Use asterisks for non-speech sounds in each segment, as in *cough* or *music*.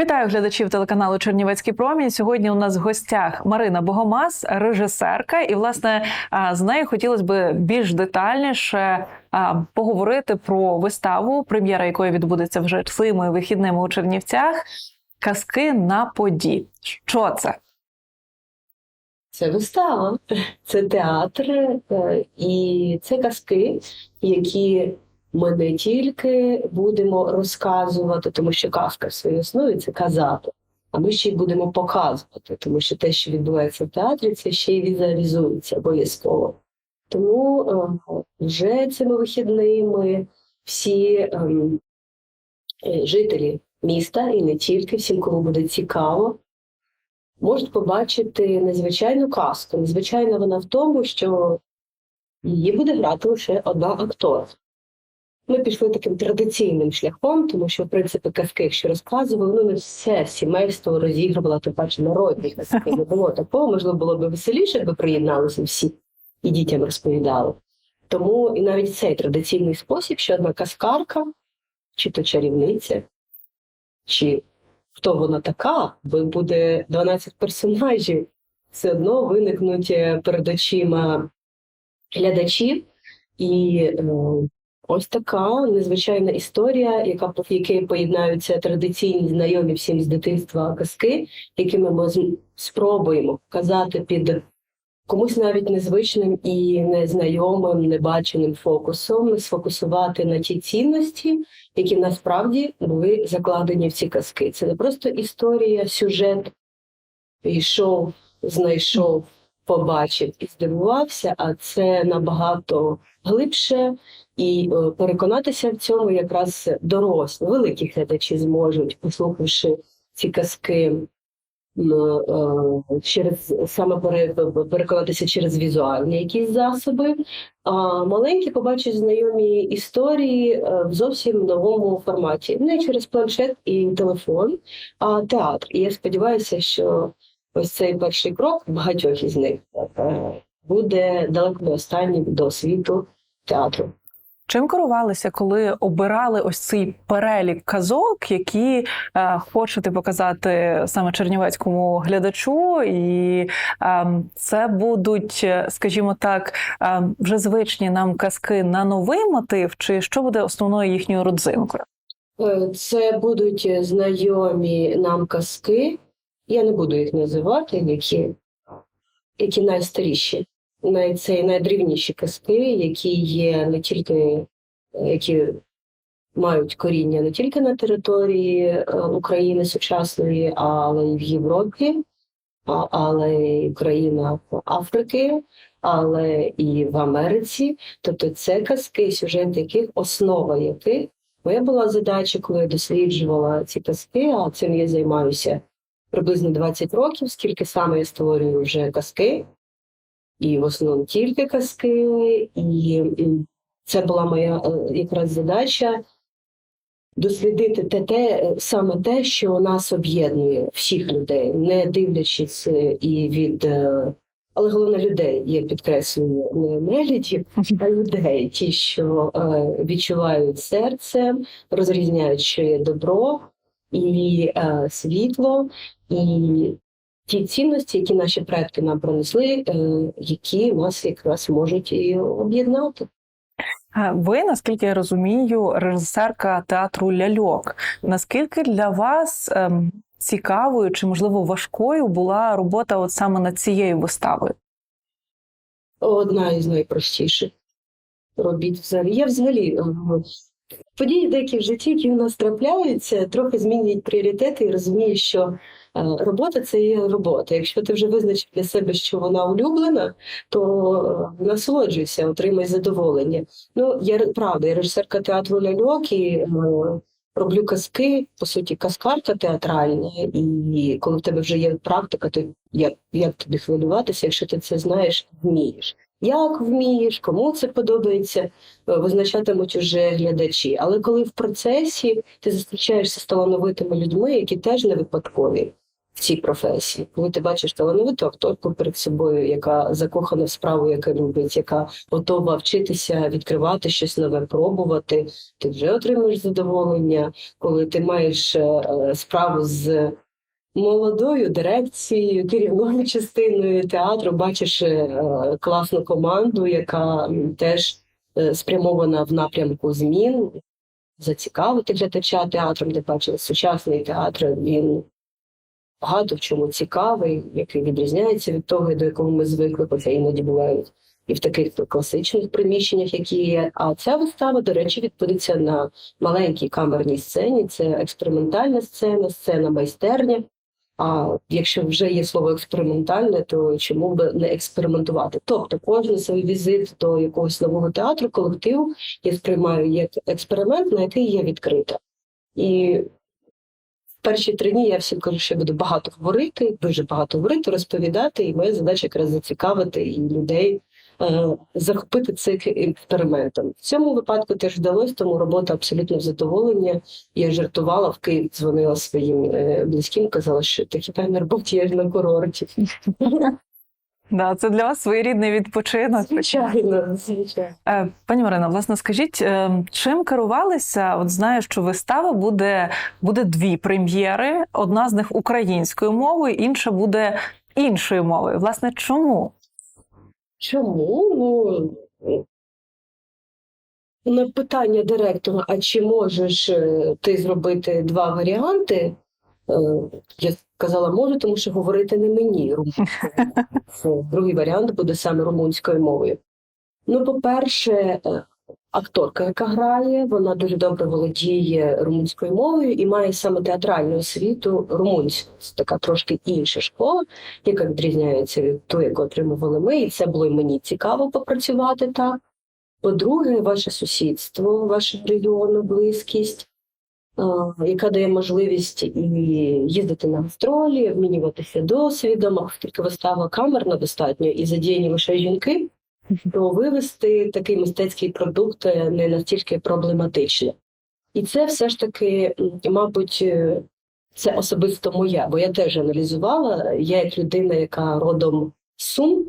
Вітаю глядачів телеканалу Чернівецький промінь. Сьогодні у нас в гостях Марина Богомаз, режисерка, і власне з нею хотілося б більш детальніше поговорити про виставу, прем'єра якої відбудеться вже цими вихідними у Чернівцях. Казки на поді. Що це? Це вистава, це театр, е, і це казки, які ми не тільки будемо розказувати, тому що казка в своїй основі це казати, а ми ще й будемо показувати, тому що те, що відбувається в театрі, це ще й візуалізується обов'язково. Тому е, вже цими вихідними всі ем, е, жителі міста і не тільки, всім, кому буде цікаво, можуть побачити незвичайну казку. Незвичайна вона в тому, що її буде грати лише одна актор. Ми пішли таким традиційним шляхом, тому що, в принципі, казки, якщо розказували, ну не все сімейство розігрувало, тим паче народні казки. Не було такого, можливо, було б веселіше, якби приєдналися всі і дітям розповідали. Тому і навіть цей традиційний спосіб, що одна казкарка, чи то чарівниця, чи хто вона така, бо буде 12 персонажів, все одно виникнуть е, перед очима глядачів. І е, ось така незвичайна історія, яка якій поєднаються традиційні знайомі всім з дитинства казки, якими ми спробуємо показати під комусь навіть незвичним і незнайомим, небаченим фокусом, сфокусувати на ті цінності, які насправді були закладені в ці казки. Це не просто історія, сюжет йшов, знайшов, побачив і здивувався, а це набагато глибше, і е, переконатися в цьому якраз дорослі, великі глядачі зможуть, послухавши ці казки. е, Через саме переконатися через візуальні якісь засоби, а маленькі побачать знайомі історії е, в зовсім новому форматі, не через планшет і телефон, а театр. І я сподіваюся, що ось цей перший крок багатьох із них буде далеко не останнім до світу театру. Чим керувалися, коли обирали ось цей перелік казок, які е, хочете показати саме чернівецькому глядачу, і е, це будуть, е, скажімо так, е, вже звичні нам казки на новий мотив, чи що буде основною їхньою родзинкою? Е, Це будуть знайомі нам казки. Я не буду їх називати, які, які найстаріші, най, це найдрівніші казки, які є не тільки які мають коріння не тільки на території е, України сучасної, але й в Європі, але і в країнах Африки, але і в Америці. Тобто це казки, сюжет яких основа яких моя була задача, коли я досліджувала ці казки, а цим я займаюся приблизно 20 років, скільки саме я створюю вже казки, і в основному тільки казки, і це була моя е, якраз задача дослідити те, те саме те, що нас об'єднує всіх людей, не дивлячись е, і від. е, Але головне людей, я підкреслюю, не нелюдів, а людей, ті, що е, відчувають серцем, розрізняють, що є добро і е, світло, і ті цінності, які наші предки нам пронесли, е, які нас якраз можуть і об'єднати. Ви, наскільки я розумію, режисерка театру ляльок. Наскільки для вас ем, цікавою чи можливо важкою була робота от саме над цією виставою? Одна із найпростіших робіт взагалі. Я взагалі е, події деякі в житті, які у нас трапляються, трохи змінюють пріоритети і розумієш, що робота це є робота. Якщо ти вже визначив для себе, що вона улюблена, то е, насолоджуйся, отримай задоволення. Ну, я правда, я режисерка театру ляльок і е, роблю казки, по суті, казкарка театральна, і коли в тебе вже є практика, то як, як тобі хвилюватися, якщо ти це знаєш, вмієш. Як вмієш, кому це подобається, е, визначатимуть уже глядачі. Але коли в процесі ти зустрічаєшся з талановитими людьми, які теж не випадкові, цій професії. Коли ти бачиш талановиту акторку перед собою, яка закохана в справу, яка любить, яка готова вчитися, відкривати щось нове, пробувати, ти вже отримуєш задоволення, коли ти маєш е, е, справу з молодою дирекцією, керівною *laughs* частиною театру, бачиш е, класну команду, яка теж е, спрямована в напрямку змін, зацікавити глядача театром, де бачили сучасний театр, він багато в чому цікавий, який відрізняється від того, до якого ми звикли, хоча іноді бувають і в таких класичних приміщеннях, які є. А ця вистава, до речі, відбудеться на маленькій камерній сцені. Це експериментальна сцена, сцена майстерня. А якщо вже є слово експериментальне, то чому б не експериментувати? Тобто кожен свій візит до якогось нового театру, колективу я сприймаю як експеримент, на який я відкрита. І перші три дні я всім кажу, що я буду багато говорити, дуже багато говорити, розповідати, і моя задача якраз зацікавити і людей е, захопити цим експериментом. В цьому випадку теж вдалося, тому робота абсолютно задоволення. Я жартувала в Київ, дзвонила своїм е, близьким, казала, що ти хіба на роботі я ж на курорті. Да, це для вас своєрідний відпочинок. Звичайно, звичайно. Е, Пані Марина, власне, скажіть, е, чим керувалися? От знаю, що вистава буде, буде дві прем'єри. Одна з них українською мовою, інша буде іншою мовою. Власне, чому? Чому? Ну, на питання директора, а чи можеш е, ти зробити два варіанти? Я сказала, можу, тому що говорити не мені *laughs* румунською. Другий варіант буде саме румунською мовою. Ну, по-перше, е, акторка, яка грає, вона дуже добре володіє румунською мовою і має саме театральну освіту румунську. Це така трошки інша школа, яка відрізняється від тої, яку отримували ми, і це було й мені цікаво попрацювати так. По-друге, ваше сусідство, вашого регіону, близькість, яка дає можливість і їздити на гастролі, обмінюватися досвідом, а оскільки вистава камерна достатньо і задіяні лише жінки, то вивести такий мистецький продукт е, не настільки проблематично. І це все ж таки, мабуть, е, це особисто моя, бо я теж аналізувала. Я як людина, яка родом Сум,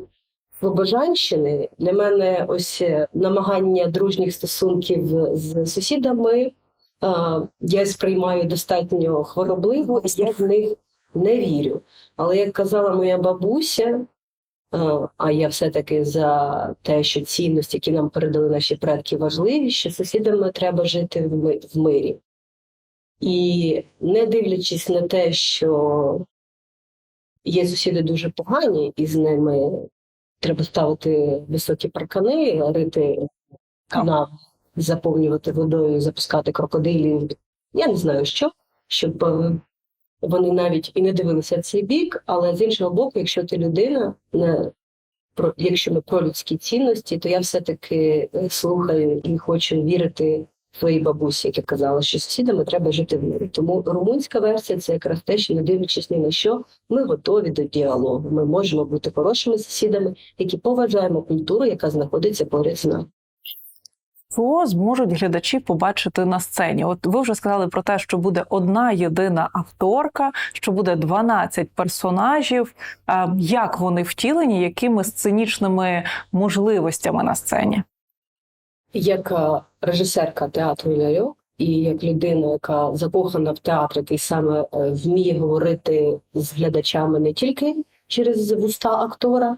Слобожанщини, для мене ось е, намагання дружніх стосунків з сусідами е, я сприймаю достатньо хворобливо, і я в них не вірю. Але як казала моя бабуся, а я все-таки за те, що цінності, які нам передали наші предки, важливі, що сусідами треба жити в мирі. І не дивлячись на те, що є сусіди дуже погані, і з ними треба ставити високі паркани, рити канав, заповнювати водою, запускати крокодилів. Я не знаю що, щоб е, вони навіть і не дивилися цей бік, але з іншого боку, якщо ти людина, не про якщо ми про людські цінності, то я все-таки е, слухаю і хочу вірити своїй бабусі, яка казала, що сусідами треба жити в мирі. Тому румунська версія це якраз те, що не дивлячись ні на що, ми готові до діалогу. Ми можемо бути хорошими сусідами, які поважаємо культуру, яка знаходиться поряд з нами. Що зможуть глядачі побачити на сцені? От ви вже сказали про те, що буде одна єдина авторка, що буде 12 персонажів. Як вони втілені, якими сценічними можливостями на сцені? як е, режисерка театру ляльок і як людина, яка закохана в театр, який саме е, вміє говорити з глядачами не тільки через вуста актора,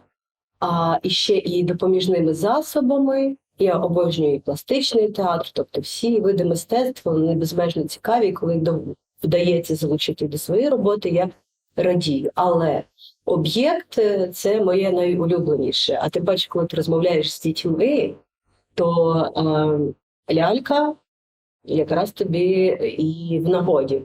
а і ще і допоміжними засобами. Я обожнюю і пластичний театр, тобто всі види мистецтва вони безмежно цікаві. Коли вдається залучити до своєї роботи, я радію. Але об'єкт е, це моє найулюбленіше. А тим паче, коли ти розмовляєш з дітьми, то е, лялька якраз тобі і в нагоді.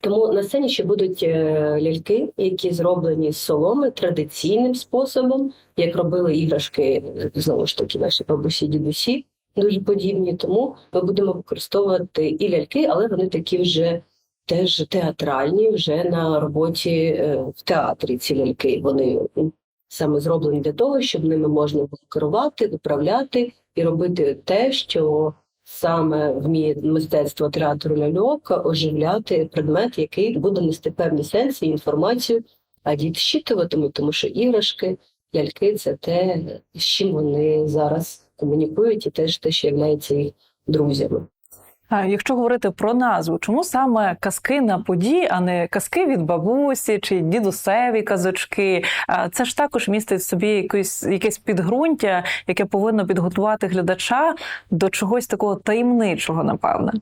Тому на сцені ще будуть е, ляльки, які зроблені з соломи традиційним способом, як робили іграшки, е, знову ж таки, наші бабусі, дідусі, дуже подібні. Тому ми будемо використовувати і ляльки, але вони такі вже теж театральні, вже на роботі е, в театрі. Ці ляльки вони саме зроблені для того, щоб ними можна було керувати, управляти і робити те, що саме вміє мистецтво театру ляльок оживляти предмет, який буде нести певні сенси і інформацію, а діти щитуватимуть, тому що іграшки, ляльки це те, з чим вони зараз комунікують, і теж те, що є їх друзями. А якщо говорити про назву, чому саме казки на події, а не казки від бабусі чи дідусеві казочки? Це ж також містить в собі якесь, якесь підґрунтя, яке повинно підготувати глядача до чогось такого таємничого, напевне.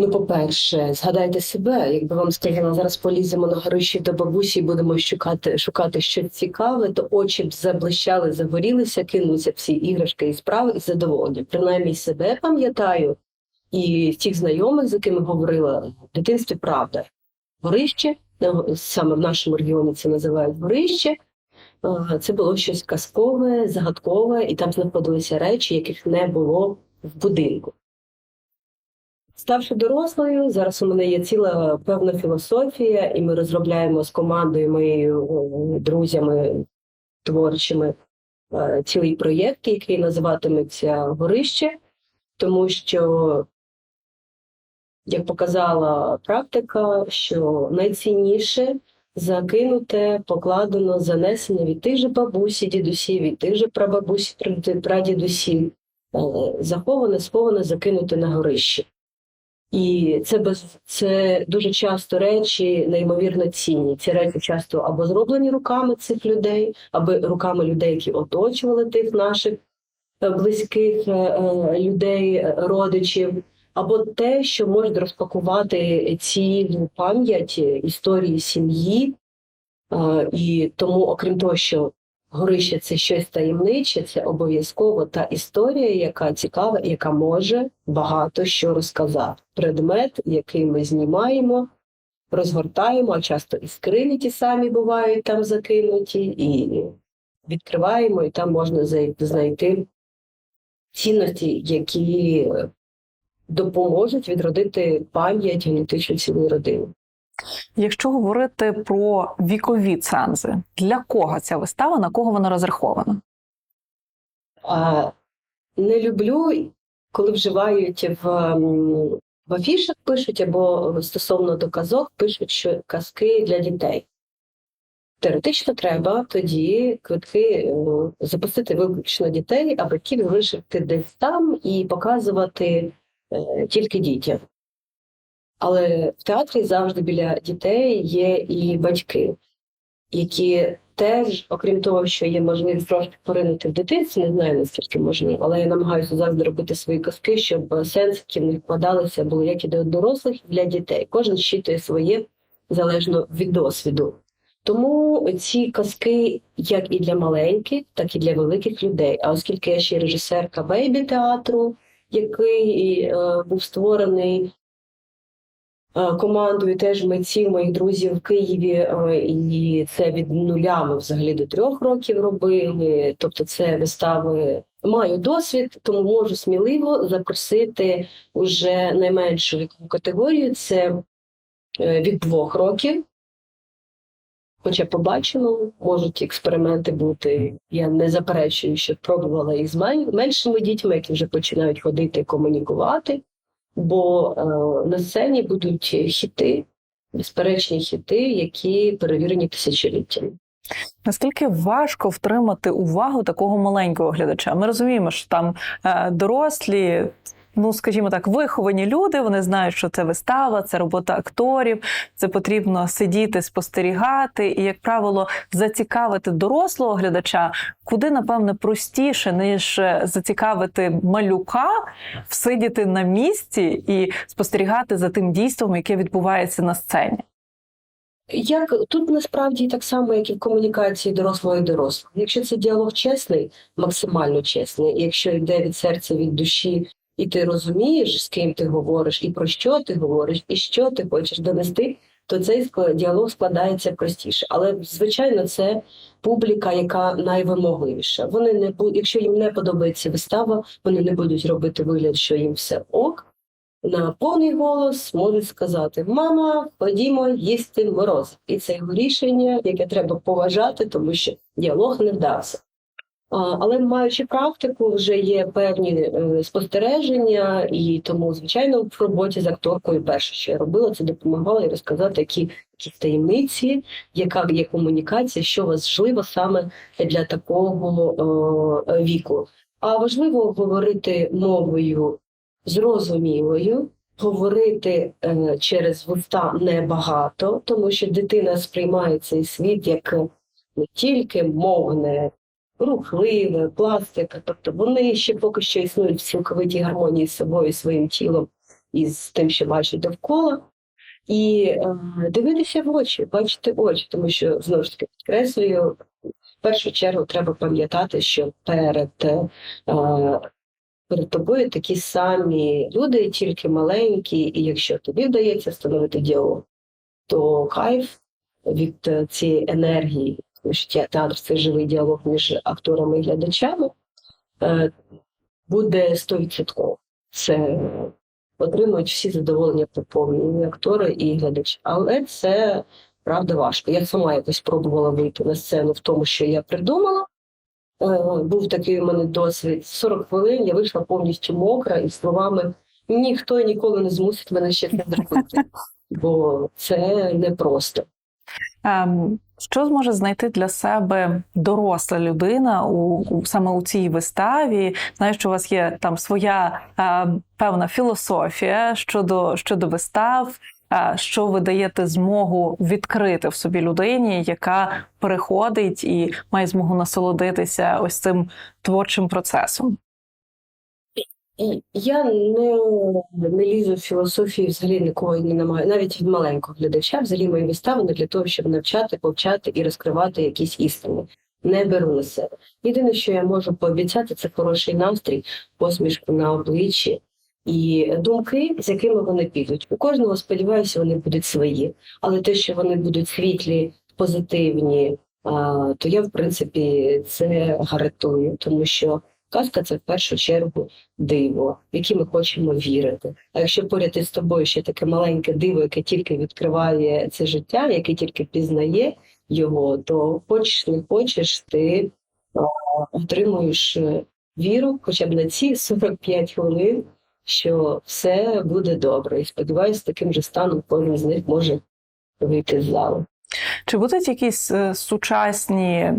Ну, по-перше, згадайте себе, якби вам сказала, зараз поліземо на горищі до бабусі і будемо шукати, шукати щось цікаве, то очі б заблищали, загорілися, кинулися всі іграшки і справи і задоволення. Принаймні себе пам'ятаю і тих знайомих, з якими говорила в дитинстві, правда. Горище, саме в нашому регіоні це називають горище. Це було щось казкове, загадкове, і там знаходилися речі, яких не було в будинку. Ставши дорослою, зараз у мене є ціла певна філософія, і ми розробляємо з командою моєю друзями творчими е, цілий проєкт, який називатиметься Горище, тому що, як показала практика, що найцінніше закинуте, покладено, занесене від тих же бабусі, дідусів, від тих же прабабусі, праді- прадідусів, е, заховане, сховане, закинуте на горище. І це без це дуже часто речі неймовірно цінні. Ці речі часто або зроблені руками цих людей, або руками людей, які оточували тих наших е, близьких е, людей, родичів, або те, що може розпакувати цілу пам'ять е, історії сім'ї. І тому, окрім того, що горище це щось таємниче, це обов'язково та історія, яка цікава, яка може багато що розказати. Предмет, який ми знімаємо, розгортаємо, а часто і скрині ті самі бувають там закинуті, і відкриваємо, і там можна знайти цінності, які допоможуть відродити пам'ять генетичну цілої родини. Якщо говорити про вікові цензи, для кого ця вистава, на кого вона розрахована? А, не люблю, коли вживають в, в афішах пишуть або стосовно до казок пишуть, що казки для дітей. Теоретично треба тоді квитки е, запустити виключно дітей, а батьків залишити десь там і показувати тільки дітям. Але в театрі завжди біля дітей є і батьки, які теж, окрім того, що є можливість трошки поринути в дитинстві, не знаю наскільки можливо, але я намагаюся завжди робити свої казки, щоб сенс, які в них вкладалися, були як і для дорослих, і для дітей. Кожен щитує своє залежно від досвіду. Тому ці казки, як і для маленьких, так і для великих людей. А оскільки я ще й режисерка бейбі театру, який е, був створений е, командою теж митців моїх друзів в Києві, е, і це від нуля ми взагалі до трьох років робили. Тобто, це вистави. Маю досвід, тому можу сміливо запросити уже найменшу вікову категорію. Це е, від двох років. Хоча побачимо, можуть експерименти бути. Я не заперечую, що пробувала їх з меншими дітьми, які вже починають ходити, комунікувати. Бо е, на сцені будуть хіти, безперечні хіти, які перевірені тисячоліттями. Наскільки важко втримати увагу такого маленького глядача? Ми розуміємо, що там е, дорослі, ну скажімо так, виховані люди. Вони знають, що це вистава, це робота акторів. Це потрібно сидіти, спостерігати, і, як правило, зацікавити дорослого глядача куди напевне простіше, ніж е, зацікавити малюка, всидіти на місці і спостерігати за тим дійством, яке відбувається на сцені. Як тут насправді так само, як і в комунікації дорослого і дорослого. Якщо це діалог чесний, максимально чесний, якщо йде від серця, від душі, і ти розумієш, з ким ти говориш, і про що ти говориш, і що ти хочеш донести, то цей діалог складається простіше. Але звичайно, це публіка, яка найвимогливіша. Вони не будуть, якщо їм не подобається вистава, вони не будуть робити вигляд, що їм все ок. На повний голос можуть сказати: Мама, ходімо їсти мороз. І це його рішення, яке треба поважати, тому що діалог не вдався. Але маючи практику, вже є певні е, спостереження, і тому, звичайно, в роботі з акторкою перше, що я робила, це допомагала і розказати, які, які таємниці, яка є комунікація, що важливо саме для такого е, віку. А важливо говорити мовою зрозумілою, говорити е, через вуста небагато, тому що дитина сприймає цей світ як не тільки мовне, рухливе, пластика. Тобто вони ще поки що існують в цілковитій гармонії з собою, своїм тілом і з тим, що бачать довкола. І е, дивитися в очі, бачити очі, тому що знову ж таки підкреслюю, в першу чергу треба пам'ятати, що перед, е, перед тобою такі самі люди, тільки маленькі, і якщо тобі вдається встановити діалог, то кайф від е, цієї енергії, що театр це живий діалог між акторами і глядачами, е, буде 100%. Це отримують всі задоволення по повній і актори і глядачі. Але це правда важко. Я сама якось пробувала вийти на сцену в тому, що я придумала. Е, Був такий у мене досвід. 40 хвилин я вийшла повністю мокра і словами ніхто ніколи не змусить мене ще це зробити, бо це непросто. Ем, Що зможе знайти для себе доросла людина у, у саме у цій виставі? Знаю, що у вас є там своя е, певна філософія щодо, щодо вистав. е, Що ви даєте змогу відкрити в собі людині, яка переходить і має змогу насолодитися ось цим творчим процесом? Я не, не лізу в філософію, взагалі нікого не намагаю, навіть від маленького глядача, взагалі мої вистави для того, щоб навчати, повчати і розкривати якісь істини. Не беру на себе. Єдине, що я можу пообіцяти, це хороший настрій, посмішку на обличчі і думки, з якими вони підуть. У кожного, сподіваюся, вони будуть свої. Але те, що вони будуть світлі, позитивні, то я, в принципі, це гарантую, тому що казка це в першу чергу диво, в яке ми хочемо вірити. А якщо поряд із тобою ще таке маленьке диво, яке тільки відкриває це життя, яке тільки пізнає його, то хочеш не хочеш, ти отримуєш е, віру, хоча б на ці *laughs* 45 хвилин, що все буде добре. І сподіваюся, таким же станом кожен з них може вийти з залу. Чи будуть якісь е, сучасні,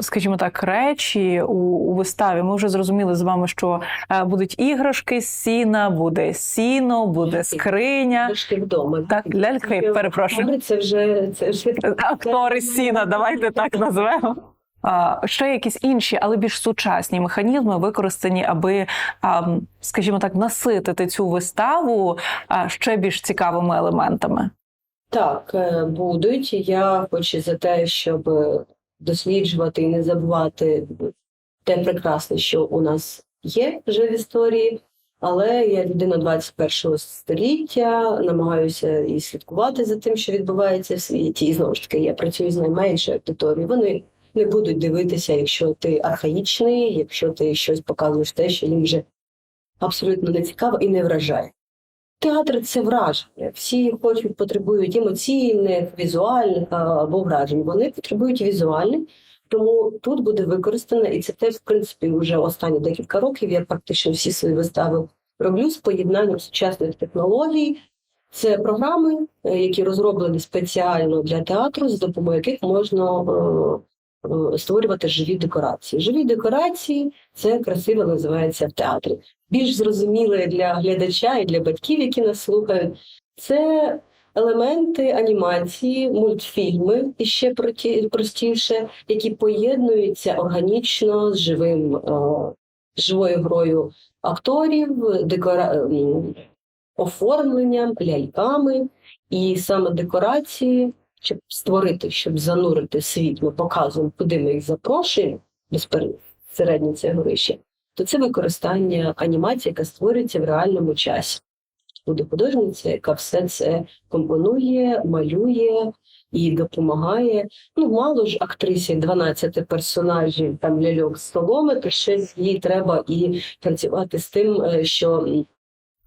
скажімо так, речі у, у виставі? Ми вже зрозуміли з вами, що е, будуть іграшки з сіна, буде сіно, буде скриня. Трошки вдома. Так, ляльки, перепрошую. Це вже це вже Актори з сіна, давайте так назвемо. А, ще якісь інші, але більш сучасні механізми використані, аби, а, скажімо так, наситити цю виставу а, ще більш цікавими елементами. Так, е, будуть. Я хочу за те, щоб досліджувати і не забувати те прекрасне, що у нас є вже в історії. Але я людина 21 століття, намагаюся і слідкувати за тим, що відбувається в світі. І знову ж таки, я працюю з найменшою аудиторією. Вони не будуть дивитися, якщо ти архаїчний, якщо ти щось показуєш те, що їм вже абсолютно не цікаво і не вражає. Театр це враження. Всі хочуть, потребують емоційних, візуальних або вражень. Вони потребують візуальних, тому тут буде використано, і це теж, в принципі, вже останні декілька років. Я практично всі свої вистави роблю з поєднанням сучасних технологій. Це програми, е, які розроблені спеціально для театру, за допомогою яких можна е, створювати живі декорації. Живі декорації це красиво називається в театрі більш зрозуміле для глядача і для батьків, які нас слухають, це елементи анімації, мультфільми і ще простіше, які поєднуються органічно з живим е, живою грою акторів, декора... оформленням, ляльками, і саме декорації, щоб створити, щоб занурити світ, ми показуємо, куди ми їх запрошуємо безпосередньо це горище то це використання анімації, яка створюється в реальному часі. Буде художниця, яка все це компонує, малює і допомагає. Ну, мало ж актрисі 12 персонажів, там ляльок з соломи, то ще їй треба і працювати з тим, е, що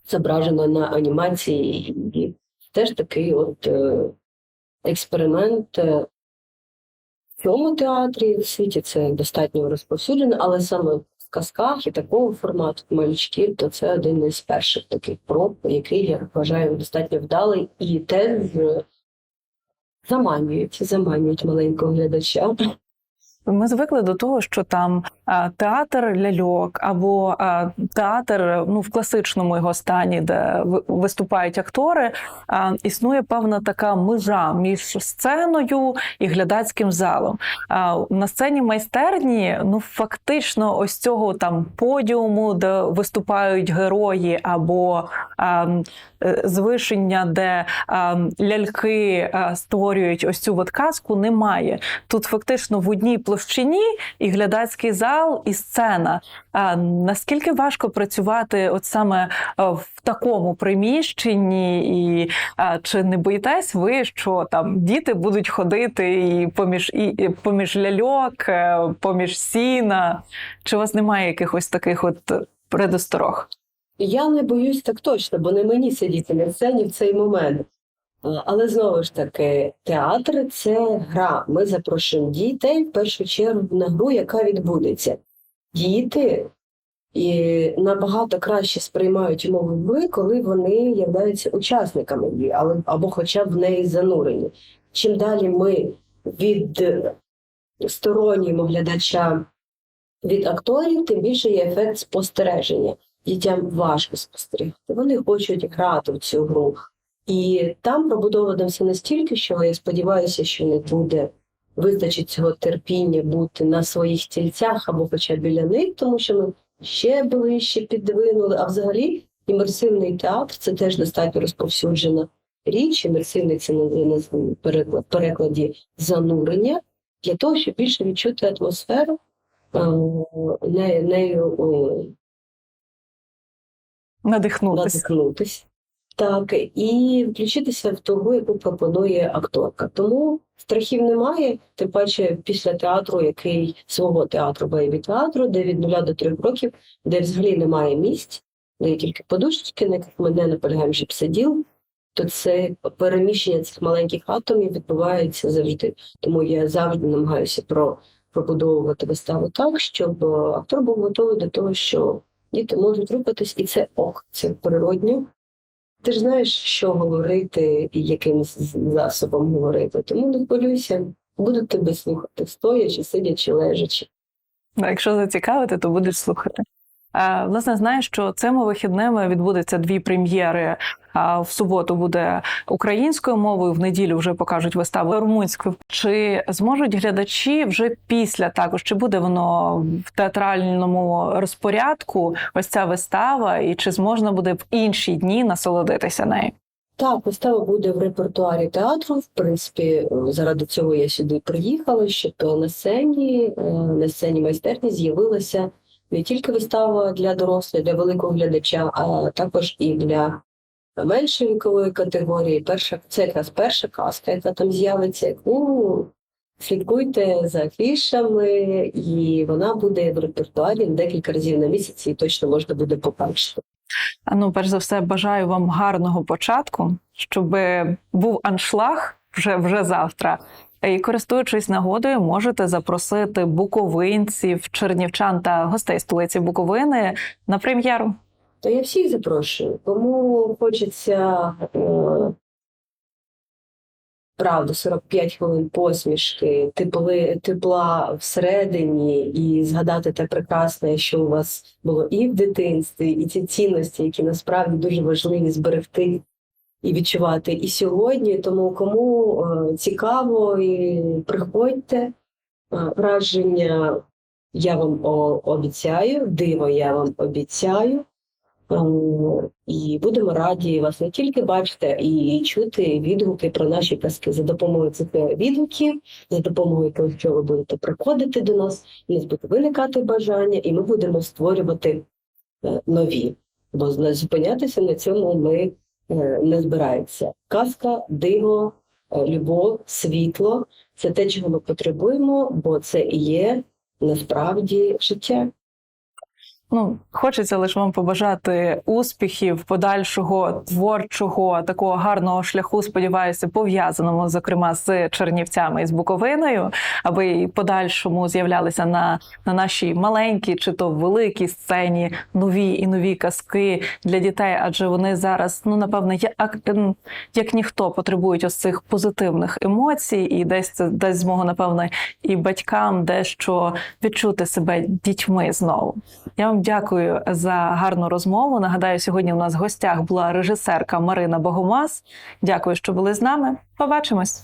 зображено на анімації. І теж такий от е, експеримент е, в цьому театрі в світі це достатньо розповсюджено, але саме в казках і такого формату малючків, то це один із перших таких проб, який я вважаю достатньо вдалий і теж заманюють, заманюють маленького глядача. Ми звикли до того, що там театр ляльок або театр ну в класичному його стані, де виступають актори. А, існує певна така межа між сценою і глядацьким залом. На сцені майстерні, ну фактично, ось цього там подіуму, де виступають герої, або е, звишення, де ляльки створюють ось цю от казку, немає. Тут фактично в одній площині і глядацький зал, і сцена. А наскільки важко працювати от саме в такому приміщенні, і а, чи не боїтесь ви, що там діти будуть ходити і поміж і поміж ляльок, е, поміж сіна? Чи у вас немає якихось таких от предосторог? Я не боюсь так точно, бо не мені сидіти на сцені в цей момент. Але знову ж таки, театр це гра. Ми запрошуємо дітей в першу чергу на гру, яка відбудеться. Діти і набагато краще сприймають мову гри, коли вони являються учасниками її, але або хоча б в неї занурені. Чим далі ми відсторонюємо глядача від акторів, тим більше є ефект спостереження дітям важко спостерігати. Вони хочуть грати в цю гру. І там пробудовано все настільки, що я сподіваюся, що не буде вистачить цього терпіння бути на своїх стільцях або хоча б біля них, тому що ми ще ближче підвинули. А взагалі імерсивний театр це теж достатньо розповсюджена річ. Імерсивний це на на переклад, перекладі занурення для того, щоб більше відчути атмосферу, е, нею Надихнутися. надихнутися. Так, і включитися в ту яку пропонує акторка. Тому страхів немає, тим паче після театру, який свого театру бейбі театру, де від нуля до трьох років, де взагалі немає місць, де є тільки подушечки, на яких ми не наполягаємо, щоб сиділ, то це переміщення цих маленьких атомів відбувається завжди. Тому я завжди намагаюся про пробудовувати виставу так, щоб е, актор був готовий до того, що діти можуть рухатись, і це ок, це природньо. Ти ж знаєш, що говорити і яким засобом говорити. Тому не хвилюйся, будуть тебе слухати, стоячи, сидячи, лежачи. А Якщо зацікавити, то будеш слухати. Е, Власне, знаю, що цими вихідними відбудеться дві прем'єри. А В суботу буде українською мовою, в неділю вже покажуть виставу румунською. Чи зможуть глядачі вже після також? Чи буде воно в театральному розпорядку? Ось ця вистава, і чи зможна буде в інші дні насолодитися нею? Так, вистава буде в репертуарі театру. В принципі, заради цього я сюди приїхала, щоб на сцені, е, на сцені майстерні з'явилася не тільки вистава для дорослих, для великого глядача, а також і для меншої вікової категорії. Перша це якраз перша казка, яка там з'явиться. яку Слідкуйте за афішами, і вона буде в репертуарі декілька разів на місяць, і точно можна буде побачити. Ну, перш за все, бажаю вам гарного початку, щоб був аншлаг вже, вже завтра. І користуючись нагодою, можете запросити буковинців, чернівчан та гостей столиці Буковини на прем'єру. То я всіх запрошую. Кому хочеться е, правда, 45 хвилин посмішки, тепли, тепла всередині, і згадати те прекрасне, що у вас було і в дитинстві, і ці цінності, які насправді дуже важливі зберегти і відчувати і сьогодні. Тому кому е, цікаво, і приходьте. Е, Враження я вам обіцяю, диво я вам обіцяю. Е, І будемо раді вас не тільки бачити і чути відгуки про наші казки за допомогою цих відгуків, за допомогою того, що ви будете приходити до нас, у буде виникати бажання, і ми будемо створювати нові. Бо зупинятися на цьому ми не збирається. Казка, диво, е, любов, світло це те, чого ми потребуємо, бо це і є насправді життя. Ну, хочеться лише вам побажати успіхів, подальшого творчого такого гарного шляху. Сподіваюся, пов'язаному зокрема з Чернівцями і з Буковиною, аби і подальшому з'являлися на, на нашій маленькій чи то великій сцені нові і нові казки для дітей, адже вони зараз, ну напевне, як, ем, як ніхто потребують ось цих позитивних емоцій, і десь це дасть змогу, напевне, і батькам дещо відчути себе дітьми знову. Я вам дякую за гарну розмову. Нагадаю, сьогодні у нас в гостях була режисерка Марина Богомаз. Дякую, що були з нами. Побачимось.